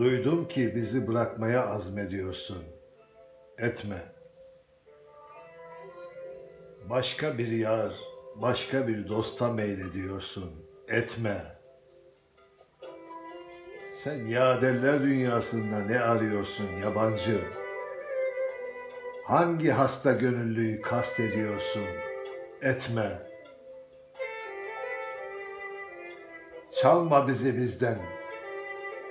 Duydum ki bizi bırakmaya azmediyorsun. Etme. Başka bir yar, başka bir dosta meylediyorsun. Etme. Sen yaderler dünyasında ne arıyorsun yabancı? Hangi hasta gönüllüyü kastediyorsun? Etme. Çalma bizi bizden.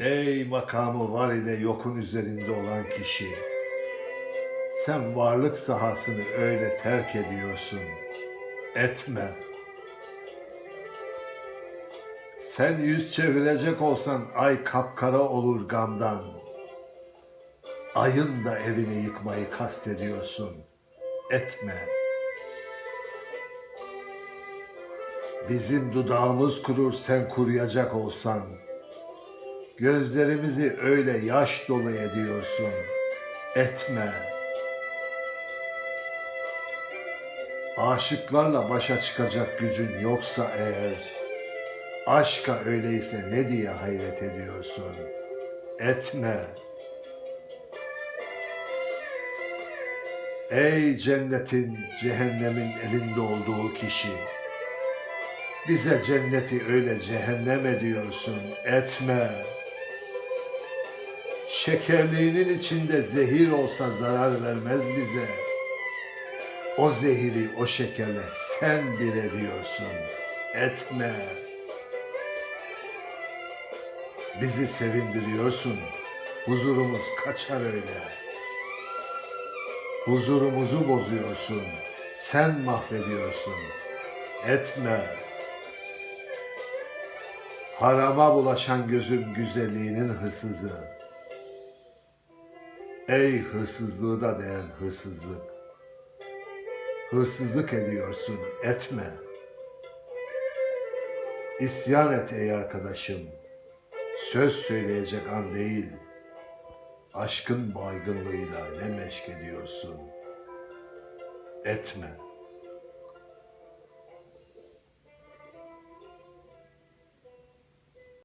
Ey makamı var ile yokun üzerinde olan kişi. Sen varlık sahasını öyle terk ediyorsun. Etme. Sen yüz çevirecek olsan ay kapkara olur gamdan. Ayın da evini yıkmayı kastediyorsun. Etme. Bizim dudağımız kurur sen kuruyacak olsan. Gözlerimizi öyle yaş dolu ediyorsun. Etme. Aşıklarla başa çıkacak gücün yoksa eğer, aşka öyleyse ne diye hayret ediyorsun? Etme. Ey cennetin, cehennemin elinde olduğu kişi, bize cenneti öyle cehennem ediyorsun, etme. Şekerliğinin içinde zehir olsa zarar vermez bize. O zehiri o şekerle sen bile diyorsun, etme. Bizi sevindiriyorsun, huzurumuz kaçar öyle. Huzurumuzu bozuyorsun, sen mahvediyorsun, etme. Harama bulaşan gözüm güzelliğinin hırsızı. Ey hırsızlığı da değen hırsızlık. Hırsızlık ediyorsun, etme. İsyan et ey arkadaşım. Söz söyleyecek an değil. Aşkın baygınlığıyla ne meşk ediyorsun. Etme.